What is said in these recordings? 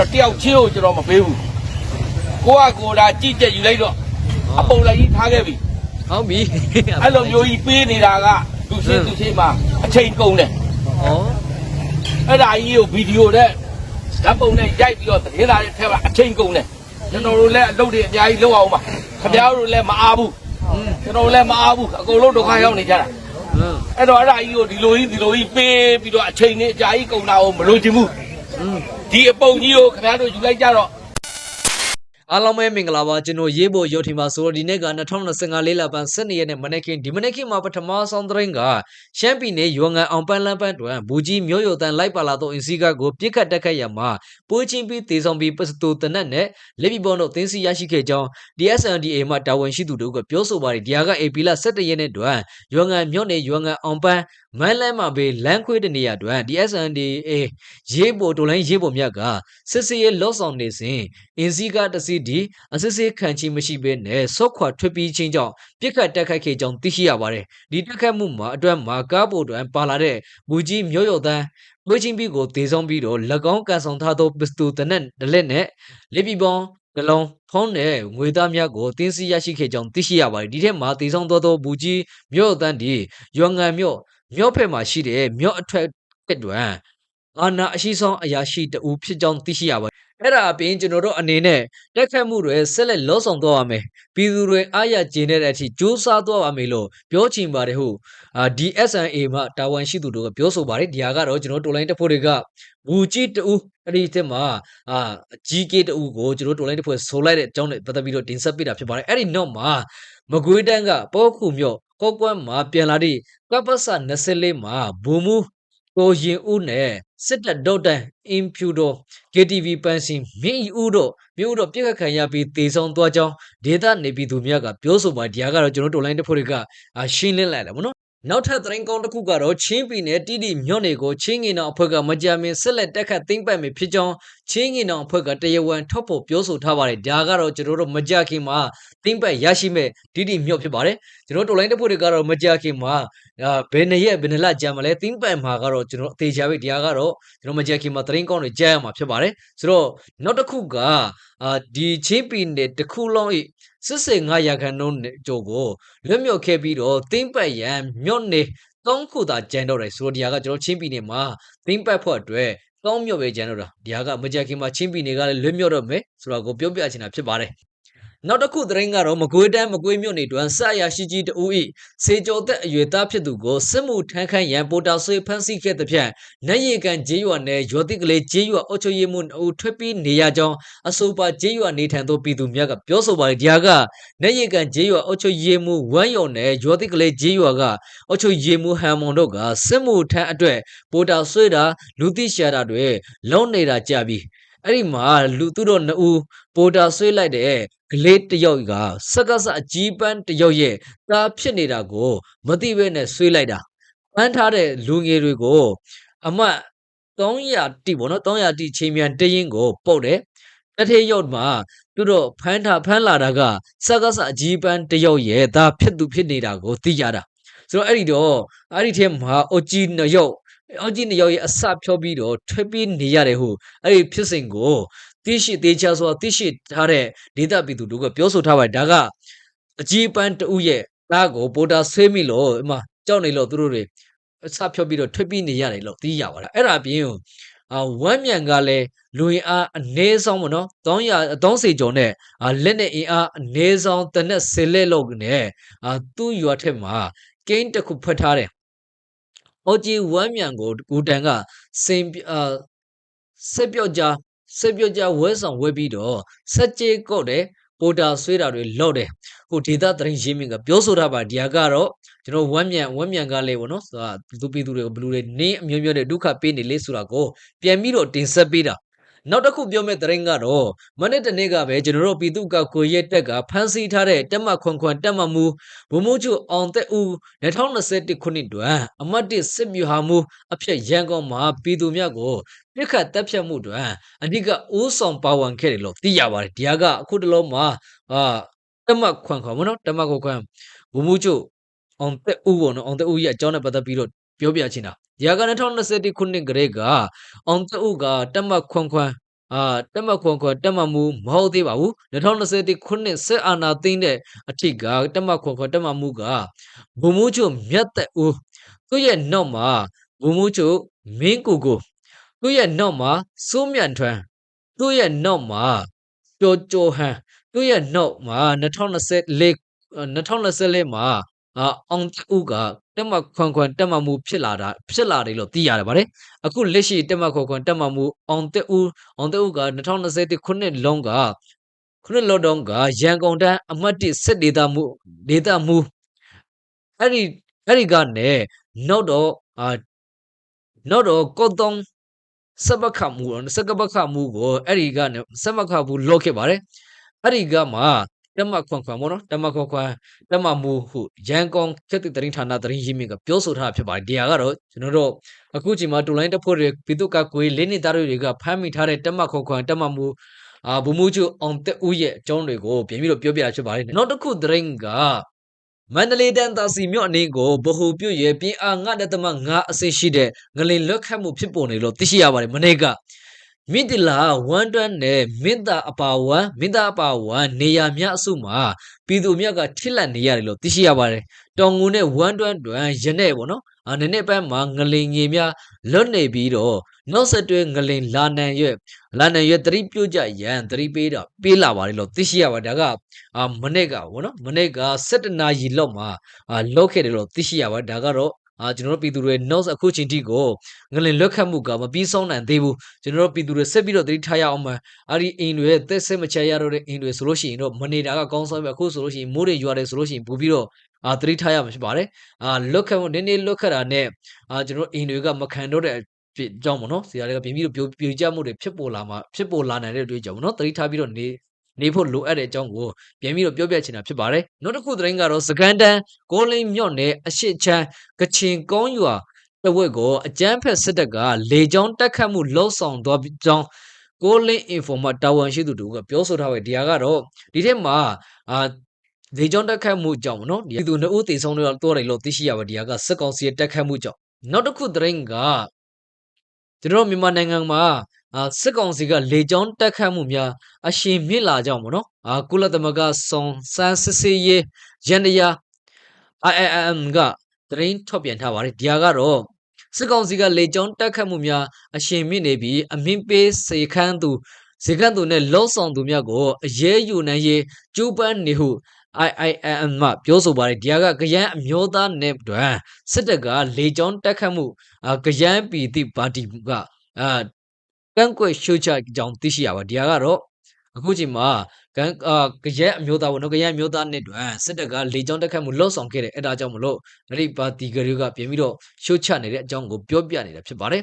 တော့တယောက်ချင်းကိုကျွန်တော်မပေးဘူးကိုကကိုဒါကြည့်ချက်ယူလိုက်တော့အပုံလိုက်ကြီးထားခဲ့ပြီဟုတ်ပြီအဲ့လိုမျိုးကြီးပေးနေတာကသူရှင်းသူရှင်းမှာအချိန်ကုန်တယ်ဩအဲ့ဒါကြီးကိုဗီဒီယိုနဲ့ဓာတ်ပုံနဲ့ရိုက်ပြီးတော့သတင်းလာတဲ့ထဲမှာအချိန်ကုန်တယ်ကျွန်တော်တို့လည်းအလုပ်တွေအများကြီးလုပ်အောင်ပါခင်ဗျားတို့လည်းမအားဘူးကျွန်တော်တို့လည်းမအားဘူးအကုန်လုံးဒုက္ခရောက်နေကြတာဟမ်အဲ့တော့အဲ့ဒါကြီးကိုဒီလိုကြီးဒီလိုကြီးပေးပြီးတော့အချိန်နဲ့အကြာကြီးကုန်တာကိုမလိုချင်ဘူးอืม ဒီအပုံကြီးကိုခင်ဗျားတို့ယူလိုက်ကြတော့အားလုံးပဲမင်္ဂလာပါကျွန်တော်ရေးဖို့ရုပ်ထင်ပါဆိုတော့ဒီနေ့က2025လေးလပန်း12ရက်နေ့မနေ့ကဒီမနေ့ကမှာပထမဆုံးသတင်းကရှမ်းပြည်နယ်ရွာငံအောင်ပန်းလန်းပန်းတွင်ဘူကြီးမျိုးရိုတန်လိုက်ပါလာသောအင်စီကကိုပြစ်ခတ်တက်ခတ်ရမှာပိုးချင်းပြီးတေဆောင်ပြီးပစတိုတနတ်နဲ့လက်ပြီးပေါ်တို့တင်းစီရရှိခဲ့ကြောင်း DSNDA မှတာဝန်ရှိသူတို့ကပြောဆိုပါတယ်ဒီဟာက AP လ17ရက်နေ့တွင်ရွာငံမြို့နယ်ရွာငံအောင်ပန်းမန်းလန်းမှာပဲလမ်းခွေးတဲ့နေရာတွင် DSNDA ရေးပေါ်တိုလိုင်းရေးပေါ်မြတ်ကစစ်စီရဲ့လော့ဆောင်နေစဉ်အင်စီကတစီဒီအစစ်စစ်ခံချီမရှိဘဲနဲ့ဆော့ခွာထွက်ပြီးချင်းကြောင့်ပြစ်ခတ်တက်ခတ်ခဲ့ကြောင်းသိရှိရပါတယ်ဒီတက်ခတ်မှုမှာအတွက်မှာကားပေါ်တွင်ပါလာတဲ့ဘူကြီးမျိုးရိုတန်းတွေးချင်းပြီးကိုဒေဆောင်ပြီးတော့၎င်းကန်ဆောင်ထားသောပစ္စတိုတနက်ဒလက်နဲ့လက်ပြီးပေါင်းနှလုံးဖုံးတဲ့ငွေသားများကိုတင်းစီရရှိခဲ့ကြောင်းသိရှိရပါတယ်ဒီထက်မှာဒေဆောင်သောသောဘူကြီးမျိုးရိုတန်းဒီရွာငံမြို့ မြို့ဖက်မှာရှိတဲ့မြို့အထက်ကတွင်အာနာအရှိဆုံးအရာရှိတဦးဖြစ်ကြောင်းသိရှိရပါတယ်အဲ့ဒါအပြင်ကျွန်တော်တို့အနေနဲ့တက်ခတ်မှုတွေဆက်လက်လောဆောင်သွားရမယ်ပြည်သူတွေအားရကျင်းတဲ့အထိစူးစမ်းသွားပါမယ်လို့ပြောချင်ပါတယ်ဟုအာ DSNA မှတာဝန်ရှိသူတို့ကပြောဆိုပါတယ်ဒီဟာကတော့ကျွန်တော်တို့တိုလိုင်းတက်ဖို့တွေကဘူကြီးတူအဲ့ဒီတက်မှာအာ GK တူကိုကျွန်တော်တို့တိုလိုင်းတက်ဖို့ဆိုလိုက်တဲ့အကြောင်းနဲ့ပတ်သက်ပြီးတော့တင်ဆက်ပေးတာဖြစ်ပါတယ်အဲ့ဒီနောက်မှာမကွေးတန်းကပေါ်ခုမြို့ ကောက်ကွမ်းမှာပြန်လာတဲ့ကပ္ပစ24မှာဘူမူကိုရင်ဦးနဲ့စစ်တပ်ဒေါက်တန်အင်ဖြူတော် KTV ပန်းစင်မင်းဤဦးတို့မြို့တို့ပြစ်ခတ်ခံရပြီးတေဆောင်သွားကြောင်းဒေသနေပြည်သူများကပြောဆိုပါဒီဟာကတော့ကျွန်တော်တို့ online တစ်ဖွဲ့တွေကအာရှင်းလင်းလိုက်တယ်ဗောနော် နောက်ထပ်သတင်းကောင်းတစ်ခုကတော့ချင်းပြည်နယ်တိတိမြို့နယ်ကိုချင်းငင်တော်အဖွဲ့ကမကြာမင်ဆက်လက်တက်ခတ်သိမ်းပတ်မယ်ဖြစ်ကြောင်းချင်းငင်တော်အဖွဲ့ကတရားဝင်ထုတ်ဖော်ပြောဆိုထားပါတယ်ဒါကတော့ကျွန်တော်တို့မကြခင်မှာသိမ်းပတ်ရရှိမဲ့တိတိမြို့ဖြစ်ပါတယ်ကျွန်တော်တို့ online တစ်ဖွဲ့တွေကတော့မကြခင်မှာအာဘယ်နှစ်ရက်ဘယ်နှစ်လကြာမလဲသိမ်းပတ်မှာကတော့ကျွန်တော်အသေးချာပဲဒီဟာကတော့ကျွန်တော်မကြခင်မှာသတင်းကောင်းတွေကြားရမှာဖြစ်ပါတယ်ဆိုတော့နောက်တစ်ခုကအာဒီချင်းပြည်နယ်တစ်ခုလုံးဤ စစ်စေ9ရာခိုင်နှုန်းနဲ့ကြိုကိုလွတ်မြောက်ခဲ့ပြီးတော့သိမ့်ပတ်ရန်မြို့နယ်သုံးခုသာကျန်တော့တယ်ဆိုတော့ဒီဟာကကျွန်တော်ချင်းပြည်နယ်မှာသိမ့်ပတ်ဖို့အတွက်ကောင်းမြို့ပဲကျန်တော့တာဒီဟာကမကြခင်မှာချင်းပြည်နယ်ကလည်းလွတ်မြောက်တော့မယ်ဆိုတော့ကိုပြောပြချင်တာဖြစ်ပါတယ် နောက်တစ်ခုသတင်းကတော့မကွေးတန်းမကွေးမြို့နယ်တွင်ဆက်ရရှိကြီးတူဤစေကျော်သက်အရွယ်သားဖြစ်သူကိုစစ်မှုထမ်းခန့်ရန်ပိုတာဆွေဖမ်းဆီးခဲ့တဲ့ဖြင့်နတ်ရီကန်ဂျေးရွာနယ်ရော်တိကလေးဂျေးရွာအုပ်ချုပ်ရေးမှူးအူထွက်ပြီးနေရကြောင်းအဆိုပါဂျေးရွာနေထိုင်သောပြည်သူများကပြောဆိုပါတယ်ဒီဟာကနတ်ရီကန်ဂျေးရွာအုပ်ချုပ်ရေးမှူးဝမ်းယုံနယ်ရော်တိကလေးဂျေးရွာကအုပ်ချုပ်ရေးမှူးဟန်မွန်တို့ကစစ်မှုထမ်းအတွက်ပိုတာဆွေတာလူသိရှာတာတွေလုံနေတာကြပြီ အဲ့ဒီမှာလူသူတို့နှစ်ဦးပိုတာဆွေးလိုက်တဲ့ကလေးတစ်ယောက်ကစက္ကစအကြီးပန်းတစ်ယောက်ရဲ့သားဖြစ်နေတာကိုမသိဘဲနဲ့ဆွေးလိုက်တာပန်းထားတဲ့လူငယ်တွေကိုအမတ်300တိပေါ့နော်300တိချင်းမြန်တရင်ကိုပုတ်တယ်တထေးရုပ်မှာသူတို့ဖမ်းထားဖမ်းလာတာကစက္ကစအကြီးပန်းတစ်ယောက်ရဲ့သားဖြစ်သူဖြစ်နေတာကိုသိကြတာဆိုတော့အဲ့ဒီတော့အဲ့ဒီထဲမှာအုတ်ကြီးနှစ်ယောက် အုတ်ကြီးနှစ်ယောက်ရဲ့အစဖြောပြီးတော့ထွက်ပြီးနေရတယ်ဟုအဲ့ဒီဖြစ်စဉ်ကိုသိရှိသေးချာဆိုတာသိရှိထားတဲ့ဒေတာပြည်သူတို့ကပြောဆိုထားပါတယ်ဒါကအကြီးပန်းတူရဲ့သားကိုပိုတာဆွေးမိလို့အမကြောက်နေလို့သူတို့တွေအစဖြောပြီးတော့ထွက်ပြီးနေရတယ်လို့သိရပါတယ်အဲ့ဒါအပြင်အာဝမ်းမြန်ကလည်းလူရင်အားအနည်းဆုံးပေါ့နော်300 30ကျော်နဲ့အာလက်နဲ့အင်အားအနည်းဆုံးတနက်10လက်လောက်နဲ့အာသူ့ရွာထက်မှာကိန်းတစ်ခုဖတ်ထားတယ်။ အော်ဂျီဝမ်းမြန်ကိုကိုတန်ကစင်အာဆက်ပြော့ကြဆက်ပြော့ကြဝဲဆောင်ဝဲပြီးတော့စက်ကြေကုတ်တယ်ပိုတာဆွေးတာတွေလော့တယ်ဟိုဒေတာတရင်ရင်းမြစ်ကပြောဆိုထားပါဒီဟာကတော့ကျွန်တော်ဝမ်းမြန်ဝမ်းမြန်ကလေးပေါ့နော်ဆိုတာသူပြည်သူတွေကိုဘလူတွေနင်းအမျိုးမျိုးနဲ့ဒုက္ခပေးနေလေဆိုတာကိုပြန်ပြီးတော့တင်ဆက်ပေးတာ နောက်တစ်ခုပြောမယ့်သတင်းကတော့မနေ့တနေ့ကပဲကျွန်တော်တို့ပြည်သူ့ကောက်ကိုရဲတက်ကဖမ်းဆီးထားတဲ့တက်မခွန်ခွန်တက်မမူဘုံမိုးကျအောင်သက်ဦး2021ခုနှစ်တွင်အမတ်တစ်စစ်မြူဟာမူအဖြစ်ရန်ကုန်မှာပြည်သူများကိုပြစ်ခတ်တပ်ဖြတ်မှုတွင်အဓိကအိုးဆောင်ပါဝင်ခဲ့တယ်လို့သိရပါတယ်ဒီဟာကအခုတလုံးမှာအာတက်မခွန်ခွန်မနော်တက်မခွန်ခွန်ဘုံမိုးကျအောင်သက်ဦးပေါ့နော်အောင်သက်ဦးရဲ့အကြောင်းနဲ့ပတ်သက်ပြီးတော့ ပြောပြချင်တာဒီဟာက2021ခုနှစ်ကလေးကအောင်သက်ဦးကတက်မခွန်ခွန်အာတက်မခွန်ခွန်တက်မမှုမဟုတ်သေးပါဘူး2021ခုနှစ်စစ်အာဏာသိမ်းတဲ့အထိကတက်မခွန်ခွန်တက်မမှုကဘုံမှုချုပ်မြတ်သက်ဦးသူ့ရဲ့နောက်မှာဘုံမှုချုပ်မင်းကိုကိုသူ့ရဲ့နောက်မှာစိုးမြတ်ထွန်းသူ့ရဲ့နောက်မှာကျော်ကျော်ဟန်သူ့ရဲ့နောက်မှာ2024 2024မှာ အာအောင်တူကတက်မခွန်ခွန်တက်မမှုဖြစ်လာတာဖြစ်လာတယ်လို့သိရတယ်ဗါတယ်အခုလက်ရှိတက်မခွန်ခွန်တက်မမှုအောင်တူအောင်တူက2021ခုနှစ်လုံးကခုနှစ်လုံးတုန်းကရန်ကုန်တန်းအမှတ်1စစ်ဒေသမှုဒေသမှုအဲ့ဒီအဲ့ဒီကနေနောက်တော့အာနောက်တော့ကော့တုံးစပခမှုစကပခမှုကိုအဲ့ဒီကနေစမခမှုလောက်ခဲ့ပါတယ်အဲ့ဒီကမှ တက်မခွန်ခွန်ပေါ့နော်တက်မခွန်ခွန်တက်မမှုဟုရန်ကုန်ခေတ်သစ်သတင်းဌာနသတင်းရင်းမြစ်ကပြောဆိုထားတာဖြစ်ပါတယ်ဒီဟာကတော့ကျွန်တော်တို့အခုချိန်မှာတူလိုင်းတက်ဖို့တွေပြည်သူ့ကကွေးလေးနှစ်သားတွေကဖမ်းမိထားတဲ့တက်မခွန်ခွန်တက်မမှုအာဘူမူကျူအောင်တက်ဦးရဲ့အကြောင်းတွေကိုပြန်ပြီးတော့ပြောပြတာဖြစ်ပါတယ်နောက်တစ်ခုသတင်းကမန္တလေးတန်းသာစီမြို့အနေကိုဗဟိုပြုရဲ့ပြင်အား9.5အဆင့်ရှိတဲ့ငလင်လွတ်ခတ်မှုဖြစ်ပေါ်နေလို့သိရှိရပါတယ်မနေ့က မင်းတလာဝမ်တွန်းနဲ့မင်းသားအပါဝမ်မင်းသားအပါဝမ်နေရာများအစုမှာပြည်သူအမြတ်ကထိလက်နေရတယ်လို့သိရှိရပါတယ်။တောင်ငူနဲ့ဝမ်တွန်းတွန်ရနဲ့ပေါ့နော်။အနေနဲ့ပန်းမှာငလင်ငယ်များလွတ်နေပြီးတော့နောက်ဆက်တွဲငလင်လာနံရွက်လာနံရွက်သတိပြုကြရန်သတိပေးတော့ပေးလာပါတယ်လို့သိရှိရပါတယ်ဒါကအာမနေ့ကပေါ့နော်မနေ့က7နာရီလောက်မှာအာလောက်ခဲ့တယ်လို့သိရှိရပါတယ်ဒါကတော့ အာကျွန်တော်တို့ပြည်သူတွေ notes အခုချိန်ထိကိုငလင်လွတ်ခတ်မှုကမပြီးဆုံးနိုင်သေးဘူးကျွန်တော်တို့ပြည်သူတွေဆက်ပြီးတော့သတိထားရအောင်မှာအဲ့ဒီအိမ်တွေရဲ့သက်ဆက်မချရတော့တဲ့အိမ်တွေဆိုလို့ရှိရင်တော့မနေတာကကောင်းဆောင်ပဲအခုဆိုလို့ရှိရင်မိုးတွေရွာတယ်ဆိုလို့ရှိရင်ပို့ပြီးတော့အာသတိထားရမှာဖြစ်ပါတယ်အာလွတ်ခတ်မှုနည်းနည်းလွတ်ခတ်တာနဲ့အာကျွန်တော်အိမ်တွေကမခံတော့တဲ့ဖြစ်ကြောင်းပေါ့နော်ဆရာတွေကပြင်ပြီးတော့ပြိုပြိုကျမှုတွေဖြစ်ပေါ်လာမှာဖြစ်ပေါ်လာနိုင်တဲ့တွေ့ကြောင့်ပေါ့နော်သတိထားပြီးတော့နေ နေဖို့လိုအပ်တဲ့အကြောင်းကိုပြန်ပြီးတော့ပြောပြချင်တာဖြစ်ပါတယ်နောက်တစ်ခုသတင်းကတော့စကန်တန်ကိုလိန်မြော့နယ်အရှိချမ်းကချင်ကောင်းရွာတဝက်ကိုအကြမ်းဖက်စစ်တပ်ကလေကြောင်းတက်ခတ်မှုလှုံ့ဆော်သွားပြီးကြောင်းကိုလင်းအင်ဖော်မတာဝန်ရှိသူတို့ကပြောဆိုထားပဲဒီဟာကတော့ဒီထက်မှာအာလေကြောင်းတက်ခတ်မှုကြောင့်ပေါ့နော်ဒီသူနှစ်ဦးတေဆုံးတော့တော့တယ်လို့သိရှိရပါဒီဟာကစစ်ကောင်စီရဲ့တက်ခတ်မှုကြောင့်နောက်တစ်ခုသတင်းကကျွန်တော်တို့မြန်မာနိုင်ငံမှာ အာစစ်ကောင်စီကလေကြောင်းတက်ခတ်မှုများအရှင်မြင့်လာကြောင်းပေါ့နော်အာကုလသမဂ္ဂစုံစမ်းစစ်ဆေးရေးရန်တရား IIM ကသတင်းထုတ်ပြန်ထားပါတယ်ဒီဟာကတော့စစ်ကောင်စီကလေကြောင်းတက်ခတ်မှုများအရှင်မြင့်နေပြီးအမင်းပေးစေခန်းသူစေခန်းသူနဲ့လောဆောင်သူများကိုအရေးယူနိုင်ရေးကျူးပန်းနေဟု IIM မှပြောဆိုပါတယ်ဒီဟာကကရန်အမျိုးသားနဲ့တွင်စစ်တပ်ကလေကြောင်းတက်ခတ်မှုအာကရန်ပီတိပါတီကအာ ကန့်ကွက်ရှုတ်ချကြောင်းသိရှိရပါဒီဟာကတော့အခုချိန်မှာကန်အာကရက်အမျိုးသားပေါ့နော်ကရက်အမျိုးသားနဲ့တွင်စစ်တပ်ကလေကြောင်းတက်ခတ်မှုလှုပ်ဆောင်ခဲ့တယ်အဲဒါကြောင့်မလို့နရိပါတီကတွေကပြင်ပြီးတော့ရှုတ်ချနေတဲ့အကြောင်းကိုပြောပြနေတာဖြစ်ပါတယ်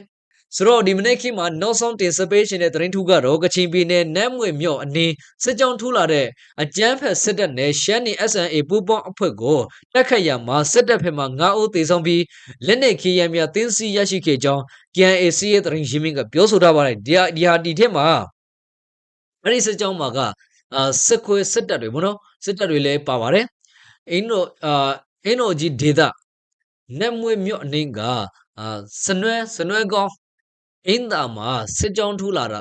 ဆိုတော့ဒီမနေ့ခေတ်မှာနောက်ဆုံးတင်ဆက်ပေးရှင်တဲ့သတင်းထူးကတော့ကချင်ပြည်နယ်နမ်းမွေမြို့အနီးစစ်ကြောင်းထူလာတဲ့အကြမ်းဖက်စစ်တပ်နဲ့ရှမ်းနီ SNA ပူးပေါင်းအဖွဲ့ကိုတက်ခတ်ရမှာစစ်တပ်ဖက်မှ9ဦးသေဆုံးပြီးလက်နက်ခေးရန်များတင်းစီရရှိခဲ့ကြောင်း KNAC ရဲ့သတင်းရင်းမြစ်ကပြောဆိုထားပါတယ်ဒီဟာဒီဟာဒီထက်မှာအဲ့ဒီစစ်ကြောင်းမှာကအာစစ်ခွေစစ်တပ်တွေဘောနော်စစ်တပ်တွေလည်းပါပါတယ်အင်းတို့အာအင်းတို့ကြီးဒေတာနက်မွေမြို့အနည်းကအာစနွဲစနွဲကောင်း အင်းတာမှာစစ်ကြောင်းထူလာတာ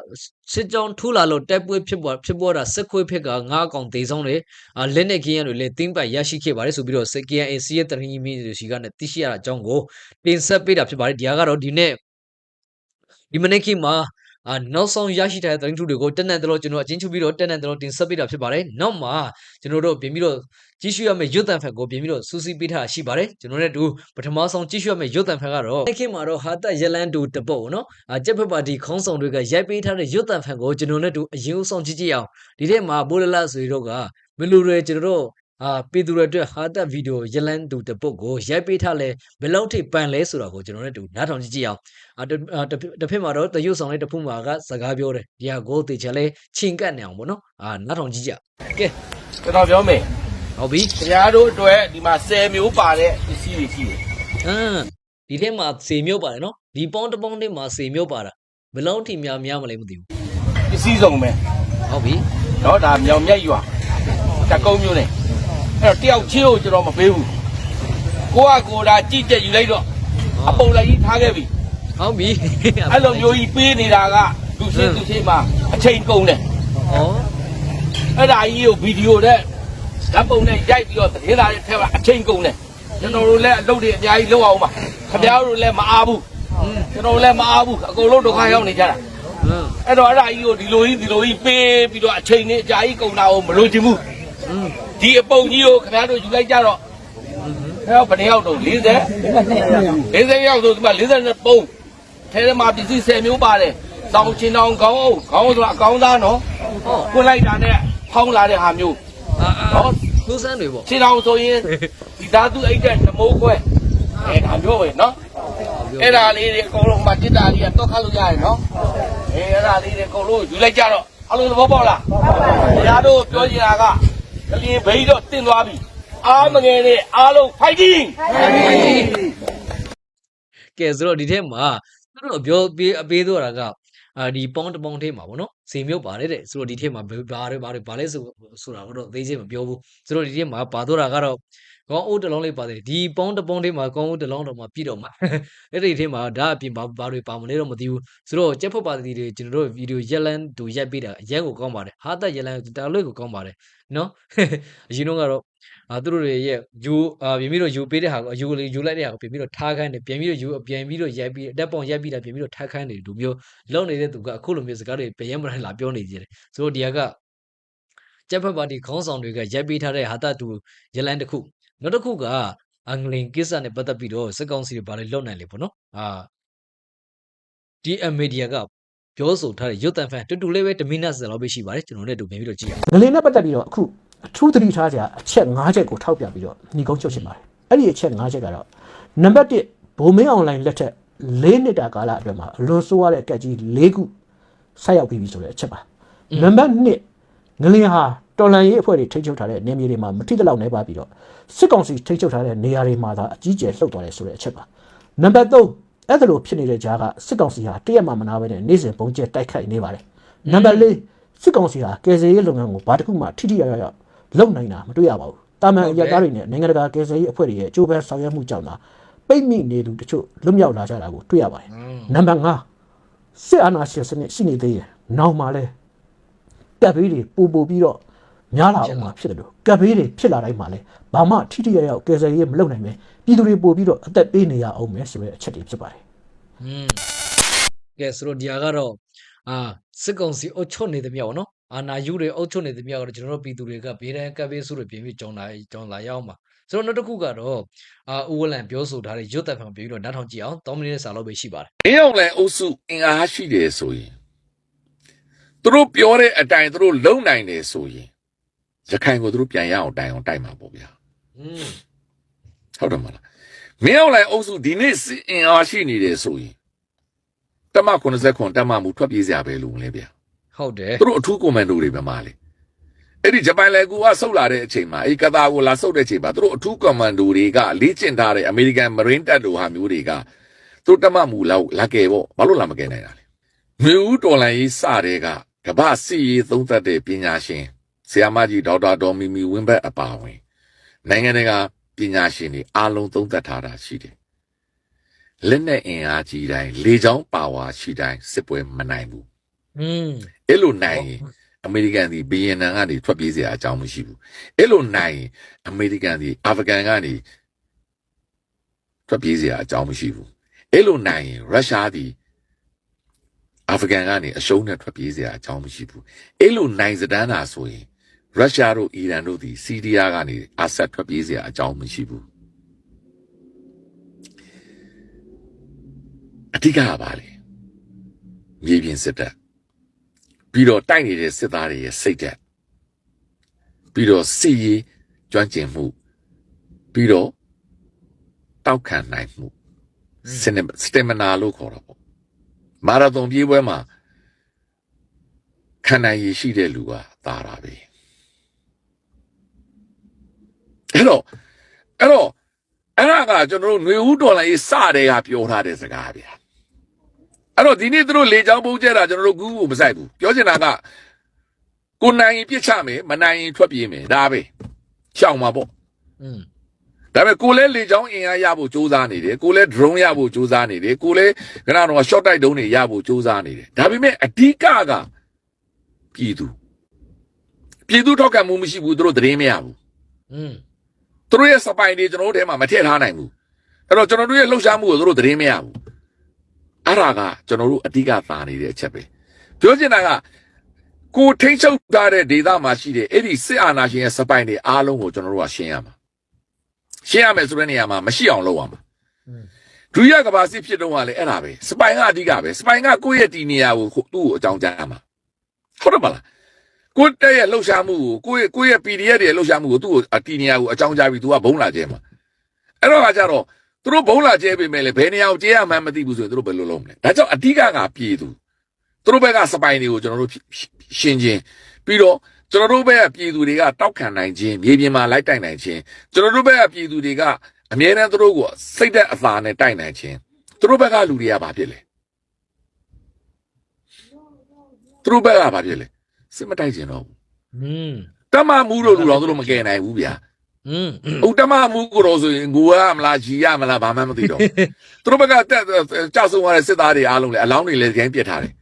စစ်ကြောင်းထူလာလို့တက်ပွဲဖြစ်ပေါ်ဖြစ်ပေါ်တာစစ်ခွေဖြစ်ကငါးကောင်တေဆုံးတယ်အာလက်နဲ့ခင်းရတွေလည်းတင်းပတ်ရရှိခဲ့ပါတယ်ဆိုပြီးတော့ KNAC ရဲ့တရင်ကြီးမျိုးတွေရှိကနေသိရှိရတာအကြောင်းကိုတင်ဆက်ပေးတာဖြစ်ပါတယ်ဒီဟာကတော့ဒီနေ့ဒီမနေ့ခေတ်မှာ အာနောက်ဆုံးရရှိထားတဲ့သတင်းထုတွေကိုတက်နဲ့တလို့ကျွန်တော်အချင်းချုပ်ပြီးတော့တက်နဲ့တလို့တင်ဆက်ပေးတာဖြစ်ပါတယ်။နောက်မှာကျွန်တော်တို့ပြင်ပြီးတော့ကြည့်ရှုရမယ့်ရုပ်သံဖက်ကိုပြင်ပြီးတော့စူးစီးပေးထားရှိပါတယ်။ကျွန်တော်နဲ့တူပထမဆုံးကြည့်ရှုရမယ့်ရုပ်သံဖက်ကတော့ဒီခေတ်မှာတော့ဟာတက်ရလန်တူတပုတ်နော်။အာကျက်ဖက်ပါတီခေါင်းဆောင်တွေကရိုက်ပေးထားတဲ့ရုပ်သံဖက်ကိုကျွန်တော်နဲ့တူအရင်ဆုံးကြည့်ကြည့်အောင်ဒီထဲမှာပိုလလဆိုရီတို့ကမလူတွေကျွန်တော်တို့ အာပြည်သူတွေအတွက်ဟာတက်ဗီဒီယိုရလန်တူတပုတ်ကိုရိုက်ပေးထားလဲဘယ်လောက်ထိပန်လဲဆိုတာကိုကျွန်တော်တို့နားထောင်ကြည့်ကြည့်အောင်အာတစ်ဖက်မှာတော့တရုတ်ဆောင်လေးတစ်ဖက်မှာကစကားပြောတယ်ဒီဟာကိုတေချာလဲချိန်ကတ်နေအောင်ပေါ့နော်အာနားထောင်ကြည့်ကြကဲ ကျွန်တော်ပြောမယ် ဟုတ်ပြီ ခင်ဗျားတို့အတွက်ဒီမှာ10မျိုးပါတဲ့ပစ္စည်းတွေရှိတယ် အမ်ဒီထဲမှာစေမျိုးပါတယ်နော်ဒီပေါင်းတစ်ပေါင်းထဲမှာစေမျိုးပါတာဘယ်လောက်ထိများများမလဲမသိဘူး ပစ္စည်းစုံပဲ ဟုတ်ပြီ เนาะဒါမြောင်မြတ်ရွာတကုံးမျိုးနဲ့ အဲ့တော့တယောက်ချင်းကိုကျွန်တော်မပေးဘူးကိုကကိုဒါကြည့်ချက်ယူလိုက်တော့အပုံလိုက်ကြီးထားခဲ့ပြီဟုတ်ပြီအဲ့လိုမျိုးကြီးပေးနေတာကလူရှင်းလူရှင်းမှာအချိန်ကုန်တယ်ဩအဲ့ဒါကြီးကိုဗီဒီယိုနဲ့ဓာတ်ပုံနဲ့ရိုက်ပြီးတော့သတင်းစာတွေထဲမှာအချိန်ကုန်တယ်ကျွန်တော်တို့လည်းအလုပ်တွေအများကြီးလုပ်အောင်ပါခင်ဗျားတို့လည်းမအားဘူးကျွန်တော်တို့လည်းမအားဘူးအကုန်လုံးဒုက္ခရောက်နေကြတာဟမ်အဲ့တော့အဲ့ဒါကြီးကိုဒီလိုကြီးဒီလိုကြီးပေးပြီးတော့အချိန်နဲ့အကြာကြီးကုန်တာကိုမလိုချင်ဘူးอืม ဒီအပုံကြီးကိုခင်ဗျားတို့ယူလိုက်ကြတော့အဲ့တော့ဘယ်နှစ်ယောက်တော့40 40ယောက်ဆိုဒီမှာ40ပုံထဲထဲမှာပစ္စည်း10မျိုးပါတယ်တောင်ချင်းတောင်ခေါင်းအောင်ခေါင်းဆိုတာအကောင်းသားနော်ဟောခွင့်လိုက်တာနဲ့ဖောင်းလာတဲ့ဟာမျိုးအာအာနော်လူစမ်းတွေပေါ့ခြေတော်ဆိုရင်ဒီသားသူအိတ်တဲ့နမိုးခွဲအဲဒါမျိုးပဲနော်အဲ့ဒါလေးတွေအကုန်လုံးမှจิตတာလေးကတော့ခတ်လို့ရတယ်နော်အဲအဲ့ဒါလေးတွေအကုန်လုံးယူလိုက်ကြတော့အလုံးသဘောပေါက်လားဘုရားတို့ပြောချင်တာက ကလင်းဘိန်းတော့တင်သွားပြီအားမငယ်နဲ့အားလုံး fighting ကဲဆိုတော့ဒီထဲမှာသူတို့ပြောပေးအပေးတော့တာကအာဒီပေါင်းတစ်ပေါင်းထဲမှာပေါ့နော်စီမြုပ်ပါတယ်တဲ့ဆိုတော့ဒီထဲမှာဘာတွေဘာတွေဘာလဲဆိုဆိုတာတော့သိချင်းမပြောဘူးဆိုတော့ဒီထဲမှာပါတော့တာကတော့ ကောင်းအိုးတစ်လုံးလေးပါတယ်ဒီပေါင်းတစ်ပေါင်းထဲမှာကောင်းအိုးတစ်လုံးတော့မှပြည့်တော့မှာအဲ့ဒီထဲမှာဒါအပြင်ဘာဘာတွေပါမလဲတော့မသိဘူးဆိုတော့ကျက်ဖတ်ပါတီတွေကျွန်တော်တို့ဗီဒီယိုရက်လန်တူရက်ပေးတာအရင်ကိုကောင်းပါတယ်ဟာတက်ရက်လန်တာလွေကိုကောင်းပါတယ်နော်အရင်တော့ကတော့အာသူတို့တွေရဲ့ယူအာပြင်ပြီးတော့ယူပေးတဲ့ဟာကိုအယူလေးယူလိုက်တဲ့ဟာကိုပြင်ပြီးတော့ထားခိုင်းတယ်ပြင်ပြီးတော့ယူပြင်ပြီးတော့ရိုက်ပြီးအတက်ပုံရိုက်ပြီးတာပြင်ပြီးတော့ထားခိုင်းတယ်လူမျိုးလုံနေတဲ့သူကအခုလိုမျိုးစကားတွေပြရဲမတိုင်းလာပြောနေကြတယ်ဆိုတော့ဒီဟာကကျက်ဖက်ပါတီခေါင်းဆောင်တွေကရိုက်ပေးထားတဲ့ဟာတတူရလန်တစ်ခု နောက်တစ်ခုကအင်္ဂလန်ကိစ္စနဲ့ပတ်သက်ပြီးတော့စက်ကောင်စီတွေဘာလဲလွတ်နိုင်လေပေါ့နော်အာဒီအမီဒီယာကပြောဆိုထားတဲ့ရုတ်တန်ဖန်တူတူလေးပဲတမီနတ်စလောက်ပဲရှိပါတယ်ကျွန်တော်လည်းတူပြင်ပြီးတော့ကြည့်အောင်ငလင်နဲ့ပတ်သက်ပြီးတော့အခုအထူးသတိထားကြအချက်၅ချက်ကိုထောက်ပြပြီးတော့ညီကုန်းချုပ်ရှင်ပါတယ်အဲ့ဒီအချက်၅ချက်ကတော့နံပါတ်1ဘုံမင်းအွန်လိုင်းလက်ထက်၄နှစ်တာကာလအတွင်းမှာအလွန်ဆိုးရတဲ့အကက်ကြီး၄ခုဆက်ရောက်ပြီးပြီဆိုတဲ့အချက်ပါနံပါတ်2ငလင်ဟာ တော်လန်ရေးအဖွဲ့တွေထိန်းချုပ်ထားတဲ့နေမြေတွေမှာမထိတလောက်နေပါပြီးတော့စစ်ကောင်စီထိန်းချုပ်ထားတဲ့နေရာတွေမှာသာအကြီးကျယ်လှုပ်သွားတယ်ဆိုတဲ့အချက်ပါနံပါတ်3အဲ့ဒါလိုဖြစ်နေတဲ့ကြားကစစ်ကောင်စီဟာတရက်မှမနာပဲနဲ့နေ့စဉ်ပုံကျဲတိုက်ခိုက်နေပါတယ်နံပါတ်4စစ်ကောင်စီဟာကယ်ဆယ်ရေးလုပ်ငန်းကိုဘာတစ်ခုမှထိထိရောက်ရောက်လုပ်နိုင်တာမတွေ့ရပါဘူးတာမန်အရသားတွေနဲ့နိုင်ငံတကာကယ်ဆယ်ရေးအဖွဲ့တွေရဲ့အကျိုးပဲဆောင်ရွက်မှုကြောင့်သာပိတ်မိနေသူတချို့လွတ်မြောက်လာကြတာကိုတွေ့ရပါတယ်နံပါတ်5စစ်အာဏာရှင်စနစ်ရှိနေသေးရင်နောက်မှလည်းကပ်ဘေးတွေပူပူပြီးတော့ များလာအောင်မှာဖြစ်တယ်လို့ကပ်ဘေးတွေဖြစ်လာတိုင်းမှာလဲဘာမှထိထိရောက်ရောက်ကယ်ဆယ်ရေးမလုပ်နိုင်ပဲပြည်သူတွေပို့ပြီးတော့အသက်ပေးနေရအောင်မယ်ဆိုတဲ့အချက်တွေဖြစ်ပါတယ်อืมကဲဆိုတော့ဒီဟာကတော့အာစစ်ကောင်စီအုပ်ချုပ်နေသမျှပေါ့နော်အာနာယူတွေအုပ်ချုပ်နေသမျှကတော့ကျွန်တော်တို့ပြည်သူတွေကဘေးဒဏ်ကပ်ဘေးဆုတွေပြင်ပြီးကြောင်းလာကြောင်းလာရအောင်ပါဆိုတော့နောက်တစ်ခုကတော့အာဦးဝလန်ပြောဆိုထားတဲ့ရွတ်တက်ဖန်ပြင်ပြီးတော့နားထောင်ကြည့်အောင်3မိနစ်စာလောက်ပဲရှိပါတယ်အင်းအောင်လည်းအုပ်စုအင်အားရှိတယ်ဆိုရင်သူတို့ပြောတဲ့အတိုင်းသူတို့လုံနိုင်တယ်ဆိုရင် ရခိုင်ကိုသူတို့ပြန်ရအောင်တိုင်အောင်တိုက်မှာပေါ့ဗျာอืมဟုတ်တယ်မလားမင်းအောင်လည်းအုပ်စုဒီနေ့စစ်အင်အားရှိနေတယ်ဆိုရင်တမ89တမမှုထွက်ပြေးစရာပဲလို့လဲဗျာဟုတ်တယ်သူတို့အထူးကွန်မန်ဒိုတွေပဲမှာလေအဲ့ဒီဂျပန်လေကူကဆုတ်လာတဲ့အချိန်မှာအဲ့ကတာကိုလာဆုတ်တဲ့အချိန်မှာသူတို့အထူးကွန်မန်ဒိုတွေကလေ့ကျင့်ထားတဲ့အမေရိကန်မရင်းတပ်လိုဟာမျိုးတွေကသူတို့တမမှုလောက်လာကယ်ပေါ့ဘာလို့လာမကယ်နိုင်တာလဲမြို့ဦးတော်လန်ရေးစတဲ့ကကမ္ဘာစီရေးသုံးသပ်တဲ့ပညာရှင် ဆရာမကြီးဒေါက်တာဒေါ်မီမီဝင်းဘက်အပါအဝင် နိုင်ငံတကာပညာရှင်တွေအားလုံးသုံးသပ်ထားတာရှိတယ်။လက်နဲ့အင်အားကြီးတိုင်းလေချောင်းပါဝါရှိတိုင်းစစ်ပွဲမနိုင်ဘူးอืม။အဲ့လိုနိုင်ရင်အမေရိကန်ဒီဘီယန်နန်ကနေထွက်ပြေးစရာအကြောင်းမရှိဘူး။အဲ့လိုနိုင်ရင်အမေရိကန်ဒီအာဖဂန်ကနေထွက်ပြေးစရာအကြောင်းမရှိဘူး။အဲ့လိုနိုင်ရင်ရုရှားဒီအာဖဂန်ကနေအရှုံးနဲ့ထွက်ပြေးစရာအကြောင်းမရှိဘူးအဲ့လိုနိုင်စတန်းတာဆိုရင် ရုရှားတို့အီရန်တို့ဒီစီးရီးယားကနေအာဆတ်ထွက်ပြေးစရာအကြောင်းမရှိဘူးအဓိကကပါလေမြေပြင်စစ်တပ်ပြီးတော့တိုက်နေတဲ့စစ်သားတွေရဲ့စိတ်ဓာတ်ပြီးတော့စီရေးကျွမ်းကျင်မှုပြီးတော့တောက်ခံနိုင်မှုစနစ်စတမနာလို့ခေါ်တာပေါ့မာရသွန်ပြေးပွဲမှာခံနိုင်ရည်ရှိတဲ့လူကသာတာပဲ အဲ့တော့အဲ့တော့အဲ့ဒါကကျွန်တော်တို့ຫນွေဦးတော်လိုင်းစတဲ့ကပြောထားတဲ့စကားဗျာအဲ့တော့ဒီနေ့သူတို့လေချောင်းပုံကျဲတာကျွန်တော်တို့ကူးကိုမဆိုင်ဘူးပြောချင်တာကကိုနိုင်ရင်ပြစ်ချမယ်မနိုင်ရင်ထွက်ပြေးမယ်ဒါပဲရှောင်မှာပေါ့ อืม ဒါပေမဲ့ကိုလည်းလေချောင်းအင်အားရဖို့စူးစမ်းနေတယ်ကိုလည်း drone ရဖို့စူးစမ်းနေတယ်ကိုလည်းခဏတော့ short တိုက်တုံးတွေရဖို့စူးစမ်းနေတယ်ဒါပေမဲ့အဓိကကပြည်သူပြည်သူထောက်ခံမှုမရှိဘူးသူတို့သတင်းမရဘူး อืม သူတို့ရဲ့စပိုင်တွေကျွန်တော်တို့ထဲမှာမထည့်ထားနိုင်ဘူးအဲ့တော့ကျွန်တော်တို့ရဲ့လှုပ်ရှားမှုကိုသူတို့သတင်းမရဘူးအဲ့ဒါကကျွန်တော်တို့အဓိကသာနေတဲ့အချက်ပဲပြောချင်တာကကိုထိတ်ချုပ်ထားတဲ့ဒေသမှာရှိတဲ့အဲ့ဒီစစ်အာဏာရှင်ရဲ့စပိုင်တွေအားလုံးကိုကျွန်တော်တို့ကရှင်းရမှာရှင်းရမယ်ဆိုတဲ့နေရာမှာမရှိအောင်လုပ်ရမှာဒုတိယကမ္ဘာစစ်ဖြစ်တော့ကလည်းအဲ့ဒါပဲစပိုင်ကအဓိကပဲစပိုင်ကကိုယ့်ရဲ့ဒီနေရာကိုသူ့ကိုအကြောင်းကြားရမှာဟုတ်တယ်မလား ကိုယ့်တဲ့ရဲ့လှုပ်ရှားမှုကိုကိုယ့်ရဲ့ကိုယ့်ရဲ့ PDF တွေရဲ့လှုပ်ရှားမှုကိုသူ့ကိုအတီနေရာကိုအကြောင်းကြားပြီးသူကဘုံလာကျဲမှာအဲ့တော့ကကြတော့သူတို့ဘုံလာကျဲပေမဲ့လည်းဘယ်နေရာကိုကျဲရမှန်းမသိဘူးဆိုရင်သူတို့ဘယ်လိုလုပ်မလဲဒါကြောင့်အဓိကကပြည်သူသူတို့ဘက်ကစပိုင်တွေကိုကျွန်တော်တို့ရှင်းချင်းပြီးတော့ကျွန်တော်တို့ဘက်ကပြည်သူတွေကတောက်ခံနိုင်ခြင်းမြေပြင်မှာလိုက်တိုက်နိုင်ခြင်းကျွန်တော်တို့ဘက်ကပြည်သူတွေကအမြဲတမ်းသူတို့ကိုစိတ်သက်အသာနဲ့တိုက်နိုင်ခြင်းသူတို့ဘက်ကလူတွေကဘာဖြစ်လဲသူတို့ဘက်ကဘာဖြစ်လဲ စစ်မတိုက်ခြင်းတော့ဘူး อืม တမမှုတို့လူတော်သူတို့မကယ်နိုင်ဘူးဗျာ อืม ဥတမမှုကိုတော့ဆိုရင်ငိုရမလားဂျီရမလားဘာမှမသိတော့ဘူးသူတို့ဘက်ကတက်ကြောက်ဆုံးရတဲ့စစ်သားတွေအားလုံးလည်းအလောင်းတွေလည်းခိုင်းပြစ်ထားတယ်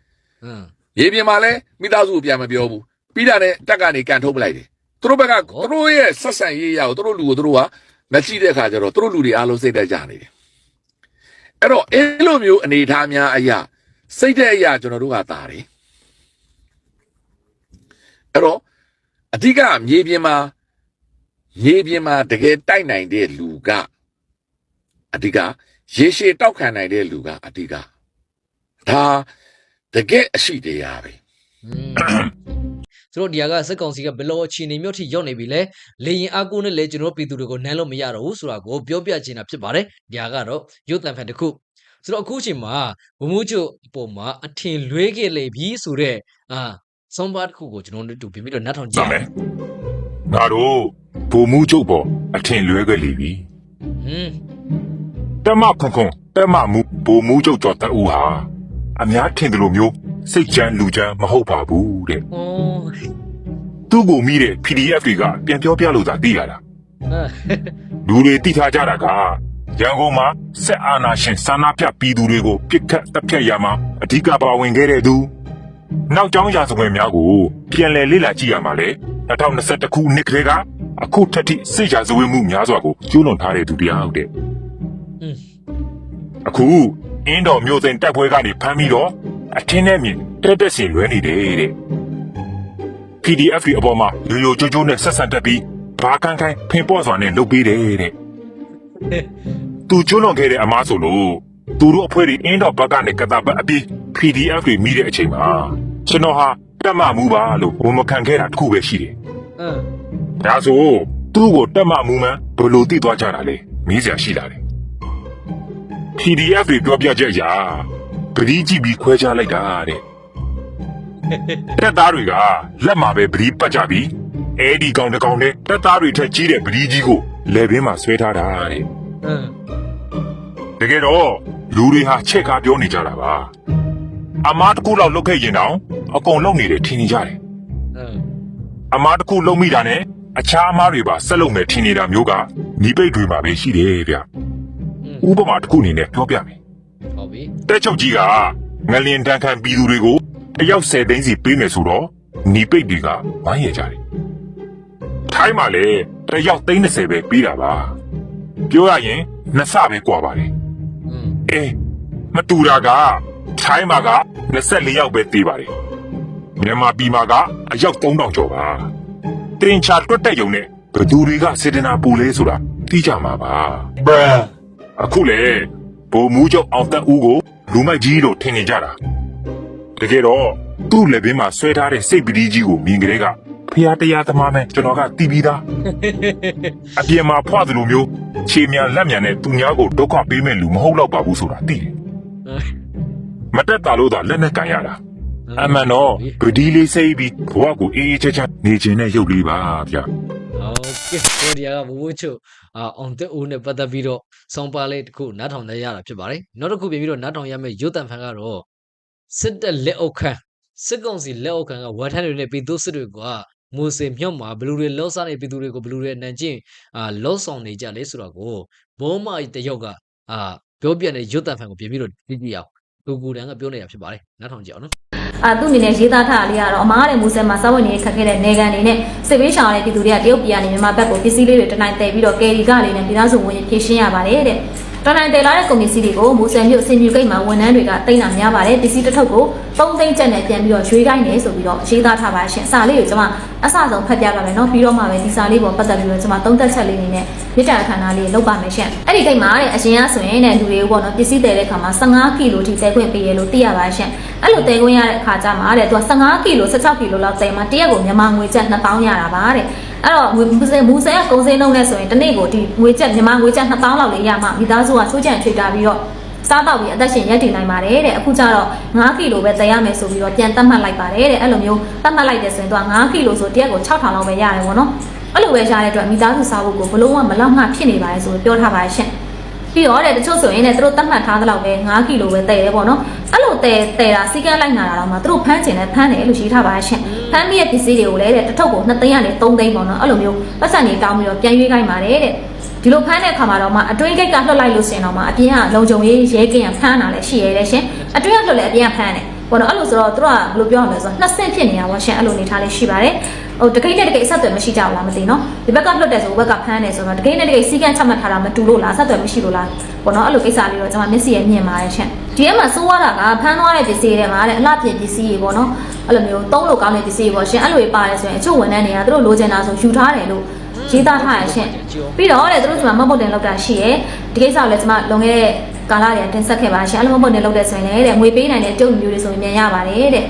อืม ရေပြင်မှာလည်းမိသားစုကိုပြန်မပြောဘူးပြီးတာနဲ့တက်ကနေကန်ထုတ်ပလိုက်တယ်သူတို့ဘက်ကသူတို့ရဲ့ဆက်ဆံရေးရကိုသူတို့လူကိုသူတို့ကမကြည့်တဲ့အခါကျတော့သူတို့လူတွေအားလုံးစိတ်သက်ကြနေတယ်အဲ့တော့အဲ့လိုမျိုးအနေအထားများအရာစိတ်တဲ့အရာကျွန်တော်တို့ကတာတယ် အဲ့တော့အဓိကမြေပြင်မှာမြေပြင်မှာတကယ်တိုက်နိုင်တဲ့လူကအဓိကရေရှည်တောက်ခံနိုင်တဲ့လူကအဓိကဒါတကယ်အရှိတရားပဲอืมသူတို့ဒီဟာကစက်ကောင်စီကဘယ်လိုအခြေအနေမျိုးထိရောက်နေပြီလဲလေရင်အားကိုးနဲ့လဲကျွန်တော်တို့ပြည်သူတွေကိုနမ်းလို့မရတော့ဘူးဆိုတာကိုပြောပြချင်တာဖြစ်ပါတယ်ဒီဟာကတော့ရုပ်တံဖန်တစ်ခုဆိုတော့အခုအချိန်မှာဘုံမှုကျုပ်အပေါ်မှာအထင်လွဲခဲ့လေပြီဆိုတော့အာ ဆုံးပါတစ်ခုကိုကျွန်တော်တို့တူပြီးပြီးတော့နတ်ထောင်ကြကြည့်မယ်ငါတို့ဘုံမှုကျုပ်ပေါ်အထင်လွဲခဲ့လိပြီဟင်းတက်မခွန်ခွန်တက်မမူဘုံမှုကျုပ်တော်တူဟာအများထင်တယ်လို့မျိုးစိတ်ကြမ်းလူကြမ်းမဟုတ်ပါဘူးတဲ့အော်သူ့ကိုမိတဲ့ PDF တွေကပြန်ပြောပြလို့သာသိရတာအာလူတွေသိထားကြတာကရန်ကုန်မှာစစ်အာဏာရှင်စာနာပြပြည်သူတွေကိုပြစ်ခတ်တပ်ဖြတ်ရမှာအဓိကပါဝင်ခဲ့တဲ့သူ နောက်ကျောင်းရာဇဝင်များကိုပြန်လည်လေ့လာကြည့်ရမှာလေ2021ခုနှစ်ကလေးကအခုထက်ထိစစ်ရာဇဝတ်မှုများစွာကိုကျူးလွန်ထားတဲ့သူတရားဟုတ်တဲ့อืมအခုအင်းတော်မျိုးစိန်တိုက်ပွဲကနေဖမ်းပြီးတော့အထင်းနဲ့မြင်တက်တက်စင်လွဲနေတယ်တဲ့ PDF တွေအပေါ်မှာရိုးရိုးကြိုးကြိုးနဲ့ဆက်ဆံတတ်ပြီးဘာကန်ခိုင်းဖင်ပေါ့စွာနဲ့လုပ်ပေးတယ်တဲ့သူကျွလွန်ခဲ့တဲ့အမားဆိုလို့သူတို့အဖွဲ့တွေအင်းတော်ဘက်ကနေကတာပတ်အပြီး PDF တွေမိတဲ့အချိန်မှာကျွန်တော်ဟာတက်မမှုပါလို့ဝန်မခံခဲ့တာတခုပဲရှိတယ်အာဒါဆိုသူ့ကိုတက်မမှုမှန်ဘယ်လိုသိသွားကြတာလဲမေးစရာရှိလာတယ် PDF တွေပြောပြချက်အရာပရိကြည့်ပြီးခွဲခြားလိုက်တာတဲ့တက်သားတွေကလက်မှာပဲပရိပတ်ကြပြီးအဲဒီကောင်တစ်ကောင်နဲ့တက်သားတွေထက်ကြီးတဲ့ပရိကြီးကိုလက်ဘင်းမှာဆွဲထားတာတဲ့အာတကယ်တော့လူတွေဟာချက်ကားပြောနေကြတာပါ အမားတစ်ခုလောက်လုတ်ခဲ့ရင်တောင်အကုန်လုံနေတယ်ထင်နေကြတယ် အာ အမားတစ်ခုလုံမိတာနဲ့အခြားအမားတွေပါဆက်လုံမယ်ထင်နေတာမျိုးကညီပိတ်တွေမှာပဲရှိတယ်ဗျ อืม ဥပမာတစ်ခုအနေနဲ့ပြောပြမယ် ဟုတ်ပြီ တက်ချုပ်ကြီးကငလင်တန်းခံပြည်သူတွေကိုတယောက်10သိန်းစီပေးမယ်ဆိုတော့ညီပိတ်တွေကဝိုင်းရကြတယ်ထိုင်းမှာလည်းတယောက်30ပဲပေးတာပါပြောရရင်နှစ်ဆပဲกว่าပါတယ် อืม အေးမတူတာက ထိုင်းမှာက24ယောက်ပဲသေးပါတယ်မြန်မာပြည်မှာကအယောက်3000ကျော်ပါတင်ချာတွတ်တက်ယုံနဲ့ဘယ်သူတွေကစေတနာပူလဲဆိုတာသိကြမှာပါ bruh အခုလေဗိုလ်မူးချုပ်အောင်တက်ဦးကိုလူမိုက်ကြီးလို့ထင်နေကြတာတကယ်တော့သူ့လက်ဘင်းမှာဆွဲထားတဲ့စိတ်ပတိကြီးကိုမြင်ကြတဲ့ကဖះတရားသမားမဲကျွန်တော်ကတီးပြီးသားအပြင်မှာဖွာသလိုမျိုးခြေမြန်လက်မြန်နဲ့သူများကိုဒုက္ခပေးမဲ့လူမဟုတ်တော့ပါဘူးဆိုတာသိတယ် မတက်တာလို့သာလက်နဲ့ကန်ရတာအမှန်တော့ဗဒီလေးစိတ်ပြီးဘဝကိုအေးအေးချမ်းချမ်းနေခြင်းနဲ့ရုပ်လေးပါဗျာဟုတ်ကဲ့ဒီနေရာကမိုးမိုးချိုအောင်တဲ့ဦးနဲ့ပတ်သက်ပြီးတော့ဆောင်းပါလေးတစ်ခုနားထောင်နေရတာဖြစ်ပါတယ်နောက်တစ်ခုပြင်ပြီးတော့နားထောင်ရမယ့်ရုပ်တံဖန်ကတော့စစ်တပ်လက်အောက်ခံစစ်ကောင်စီလက်အောက်ခံကဝါထန်တွေနဲ့ပြည်သူစစ်တွေကမူစင်မြုံမှာဘလူတွေလောက်စားနေပြည်သူတွေကိုဘလူတွေအနံကျင့်အာလောက်ဆောင်နေကြလေဆိုတော့ကိုဘုံမတယောက်ကအာပြောပြတဲ့ရုပ်တံဖန်ကိုပြင်ပြီးတော့ကြည့်ကြည့်အောင် လူကူတန်းကပြောနေတာဖြစ်ပါတယ်နောက်ထောင်ကြည့်အောင်နော်အာသူ့အနေနဲ့ရေးသားထားတာလေးကတော့အမားတဲ့မူဆယ်မှာစောဝင်နေခက်ခဲတဲ့နေကန်နေနဲ့စစ်ပေးရှောင်ရတဲ့ပြည်သူတွေကတရုတ်ပြည်ကနေမြန်မာဘက်ကိုပစ္စည်းလေးတွေတနိုင်တယ်ပြီးတော့ကယ်ရီကလေးနဲ့ပြည်သားစုဝင်ဖြည့်ရှင်းရပါတယ်တဲ့ တနိုင်တယ်လာတဲ့ကုန်ပစ္စည်းတွေကိုမူဆယ်မြို့အစင်မြူဂိတ်မှာဝန်ထမ်းတွေကတိတ်တာများပါတယ်ပစ္စည်းတစ်ထုပ်ကို3သိန်းကျပ်နဲ့ပြန်ပြီးတော့ရွေးခိုင်းနေဆိုပြီးတော့ရေးသားထားပါရှင်စာလေးကိုကျွန်မအစဆုံးဖတ်ပြပါမယ်เนาะပြီးတော့မှပဲဒီစာလေးပေါ်ပတ်သက်ပြီးတော့ကျွန်မသုံးသက်ချက်လေးနေနဲ့မြစ်တာခန္ဓာလေးလောက်ပါမယ်ရှင်အဲ့ဒီဂိတ်မှာတဲ့အရင်ကဆိုရင်တဲ့လူတွေကိုပေါ့နော်ပစ္စည်းတယ်တဲ့ခါမှာ15ကီလိုထိတဲခွင့်ပေးရလို့သိရပါရှင်အဲ့လိုတဲခွင့်ရတဲ့အခါကျမှတဲ့သူက15ကီလို16ကီလိုလောက်တဲမှာတရက်ကိုမြန်မာငွေကျပ်2000ရတာပါတဲ့ အဲ့တော့မူဆယ်မူဆယ်ကကုန်စည်နှုန်းနဲ့ဆိုရင်တစ်နေ့ကိုဒီငွေကျပ်မြန်မာငွေကျပ်2000လောက်လေးရမှမိသားစုကချိုးချံထွေတာပြီးတော့စားတော့ပြီးအသက်ရှင်ရပ်တည်နိုင်ပါတယ်တဲ့အခုကျတော့9ကီလိုပဲတဲရမယ်ဆိုပြီးတော့ပြန်သတ်မှတ်လိုက်ပါတယ်တဲ့အဲ့လိုမျိုးသတ်မှတ်လိုက်တဲ့ဆိုရင်သူက9ကီလိုဆိုတရက်ကို6000လောက်ပဲရတယ်ပေါ့နော်အဲ့လိုပဲရတဲ့အတွက်မိသားစုစားဖို့ကိုဘလုံးဝမလောက်မှဖြစ်နေပါတယ်ဆိုပြီးပြောထားပါရှင့် ပြီးတော့တဲ့တချို့ဆိုရင်လည်းသူတို့တတ်မှတ်ထားသလောက်ပဲ9ကီလိုပဲတည်တယ်ပေါ့နော်အဲ့လိုတည်တည်တာစီကန်းလိုက်နာတာတော့မှသူတို့ဖမ်းကျင်လဲဖမ်းတယ်လို့ရေးထားပါရှင်ဖမ်းပြီးရဲ့ပစ္စည်းတွေကိုလည်းတဲ့တစ်ထုပ်ကို2သိန်းကနေ3သိန်းပေါ့နော်အဲ့လိုမျိုးပတ်စံနေတောင်းပြီးတော့ပြန်ရွေးခိုင်းပါတယ်တဲ့ဒီလိုဖမ်းတဲ့အခါမှာတော့မှအတွင်းဂိတ်ကလွှတ်လိုက်လို့ရှင်တော့မှအပြင်ကလုံခြုံရေးရဲကင်းကဖမ်းတာလည်းရှိရဲတဲ့ရှင်အတွင်းကလွှတ်လည်းအပြင်ကဖမ်းတယ်ပေါ့နော်အဲ့လိုဆိုတော့သူတို့ကဘယ်လိုပြောရမလဲဆိုတော့နှစ်ဆင့်ဖြစ်နေတာပေါ့ရှင်အဲ့လိုနေထားလေးရှိပါတယ် ဟိုတကိတ်နဲ့တကိတ်အဆက်အသွယ်မရှိကြဘူးလားမသိနော်ဒီဘက်ကလွတ်တယ်ဆိုဘက်ကဖမ်းတယ်ဆိုတော့တကိတ်နဲ့တကိတ်စီကန်းချမှတ်ထားတာမတူလို့လားအဆက်အသွယ်မရှိလို့လားပေါ့နော်အဲ့လိုကိစ္စလေးတော့ကျွန်မမျက်စိရဲ့မြင်ပါတယ်ရှင်ဒီထဲမှာစိုးရတာကဖမ်းသွားတဲ့ပစ္စည်းတွေမှာတဲ့အလှပြင်ပစ္စည်းတွေပေါ့နော်အဲ့လိုမျိုးသုံးလို့ကောင်းတဲ့ပစ္စည်းတွေပေါ့ရှင်အဲ့လိုတွေပါတယ်ဆိုရင်အချို့ဝန်ထမ်းတွေကသူတို့လိုချင်တာဆိုယူထားတယ်လို့ရေးသားထားရရှင်ပြီးတော့တဲ့သူတို့ဒီမှာမဟုတ်တယ်လောက်တာရှိရဲဒီကိစ္စကိုလည်းကျွန်မလွန်ခဲ့တဲ့ကာလတွေကတင်ဆက်ခဲ့ပါရှင်အဲ့လိုမဟုတ်တယ်လောက်တဲ့ဆိုရင်လည်းတဲ့ငွေပေးနိုင်တဲ့တုပ်မျိုးတွေဆိုရင်မြန်ရပါတယ်တဲ့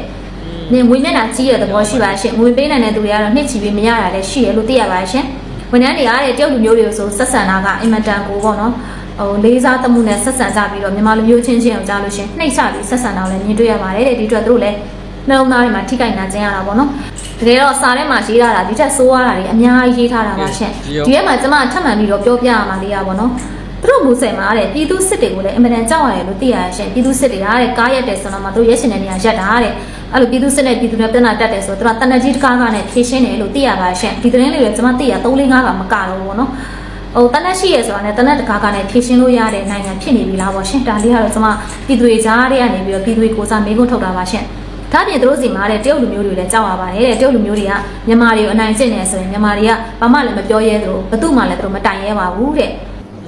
နင်ငွေမျက်နှာကြီးရတဲ့သဘောရှိပါရှင်ငွေပေးနိုင်တဲ့သူတွေကတော့နှစ်ချီပြီးမရတာလည်းရှိရလို့သိရပါရှင်ဝန်ထမ်းတွေကတဲ့တယောက်လူမျိုးတွေကိုဆိုဆက်ဆံတာကအင်မတန်ကိုပေါ့နော်ဟိုလေးစားတမှုနဲ့ဆက်ဆံကြပြီးတော့မြန်မာလူမျိုးချင်းချင်းအောင်ကြားလို့ရှင်နှိမ့်ချပြီးဆက်ဆံတာကိုလည်းမြင်တွေ့ရပါတယ်တဲ့ဒီအတွက်သူတို့လည်းနှလုံးသားတွေမှာထိခိုက်နာကျင်ရတာပေါ့နော်တကယ်တော့စာထဲမှာရေးထားတာဒီထက်ဆိုးရတာတွေအများကြီးရေးထားတာပါရှင်ဒီထဲမှာကျမထပ်မံပြီးတော့ပြောပြရမှာလေးရပါတော့သူတို့မူဆယ်မှာတဲ့ပြည်သူစစ်တွေကိုလည်းအင်မတန်ကြောက်ရတယ်လို့သိရရှင်ပြည်သူစစ်တွေကတဲ့ကားရက်တယ်ဆိုတော့မှသူတို့ရဲရှင်တဲ့နေရာရက်တာတဲ့ အဲ့လိုပြည်သူစစ်နဲ့ပြည်သူနဲ့ပြည်နာတက်တယ်ဆိုတော့သူကတနက်ကြီးတကားကားနဲ့ဖြည့်ရှင်းတယ်လို့သိရပါရှင်ဒီသတင်းလေးတွေကျွန်မသိရ3 4 5ကမကတော့ဘူးပေါ့နော်ဟိုတနက်ရှိရဆိုတာနဲ့တနက်တကားကားနဲ့ဖြည့်ရှင်းလို့ရတဲ့နိုင်ငံဖြစ်နေပြီလားပေါ့ရှင်ဒါလေးကတော့ကျွန်မပြည်သူတွေကြားထဲကနေပြီးတော့ပြည်သူတွေကိုစားမေးခွန်းထုတ်တာပါရှင်ဒါပြင်သူတို့စီမှာတဲ့တရုတ်လူမျိုးတွေလည်းကြောက်ရပါတယ်တဲ့တရုတ်လူမျိုးတွေကမြန်မာတွေကိုအနိုင်ကျင့်နေဆိုရင်မြန်မာတွေကဘာမှလည်းမပြောရဲသလိုဘသူမှလည်းသူတို့မတိုင်ရဲပါဘူးတဲ့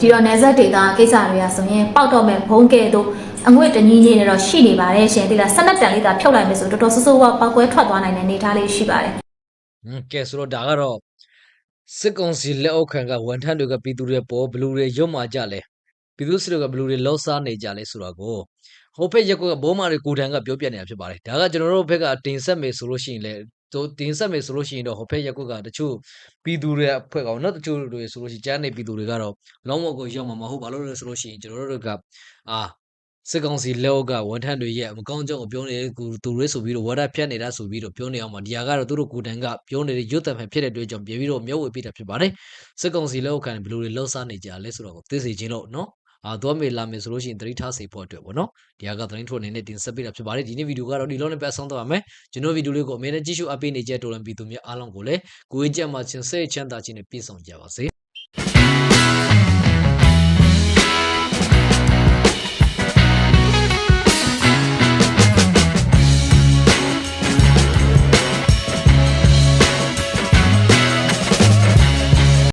ဒီတော့နယ်စပ်ဒေတာကိစ္စတွေကဆိုရင်ပေါက်တော့မဲ့ဘုံကဲတို့ အငွေ့တညီးကြီးနေတော့ရှိနေပါတယ်ရှင်ဒီလားဆက်နက်တန်လေးသာဖြုတ်လိုက်မယ်ဆိုတော်တော်ဆူဆူဝါပောက်ကွဲထွက်သွားနိုင်တဲ့အနေအထားလေးရှိပါတယ်ဟွန်းကဲဆိုတော့ဒါကတော့စစ်ကောင်စီလက်အောက်ခံကဝန်ထမ်းတွေကပြည်သူတွေပေါ်ဘလူတွေရွတ်မာကြလဲပြည်သူစစ်တွေကဘလူတွေလောက်စားနေကြလဲဆိုတော့ကိုဟိုဖက်ရက်ကွက်ကဘိုးမာတွေကိုတန်ကပြောပြနေတာဖြစ်ပါတယ်ဒါကကျွန်တော်တို့ဘက်ကတင်ဆက်မယ်ဆိုလို့ရှိရင်လေတို့တင်ဆက်မယ်ဆိုလို့ရှိရင်တော့ဟိုဖက်ရက်ကွက်ကတချို့ပြည်သူတွေအဖွဲ့ကောင်နော်တချို့တွေဆိုလို့ရှိရင်ကြားနေပြည်သူတွေကတော့လုံးဝကိုရောက်မှာမဟုတ်ဘာလို့လဲဆိုလို့ရှိရင်ကျွန်တော်တို့ကအာ စစ်ကောင်စီလက်အောက်ကဝန်ထမ်းတွေရဲ့မကောင်းကြောင်းကိုပြောနေတဲ့သူသူတွေဆိုပြီးတော့ဝါဒဖြတ်နေတာဆိုပြီးတော့ပြောနေအောင်မှာဒီဟာကတော့သူတို့ကိုယ်တိုင်ကပြောနေတဲ့ရွတ်တံဖန်ဖြစ်တဲ့အတွက်ကြောင့်ပြန်ပြီးတော့မျက်ဝေပြတာဖြစ်ပါတယ်စစ်ကောင်စီလက်အောက်ခံဘယ်လိုတွေလှုပ်ရှားနေကြလဲဆိုတော့ကိုသိစေခြင်းလို့နော်အာသွားမေလာမယ်ဆိုလို့ရှိရင်သတိထားစေဖို့အတွက်ပေါ့နော်ဒီဟာကသတင်းထုတ်အနေနဲ့တင်ဆက်ပေးတာဖြစ်ပါတယ်ဒီနေ့ဗီဒီယိုကတော့ဒီလုံးနဲ့ပဲအဆုံးသတ်ပါမယ်ကျွန်တော်ဗီဒီယိုလေးကိုအမြဲတမ်းကြည့်ရှုအပ်ပေးနေကြတဲ့တော်လန်ပြည်သူများအားလုံးကိုလည်းကိုယ်ကြက်မှချင်းစိတ်ချမ်းသာခြင်းနဲ့ပြည့်စုံကြပါစေ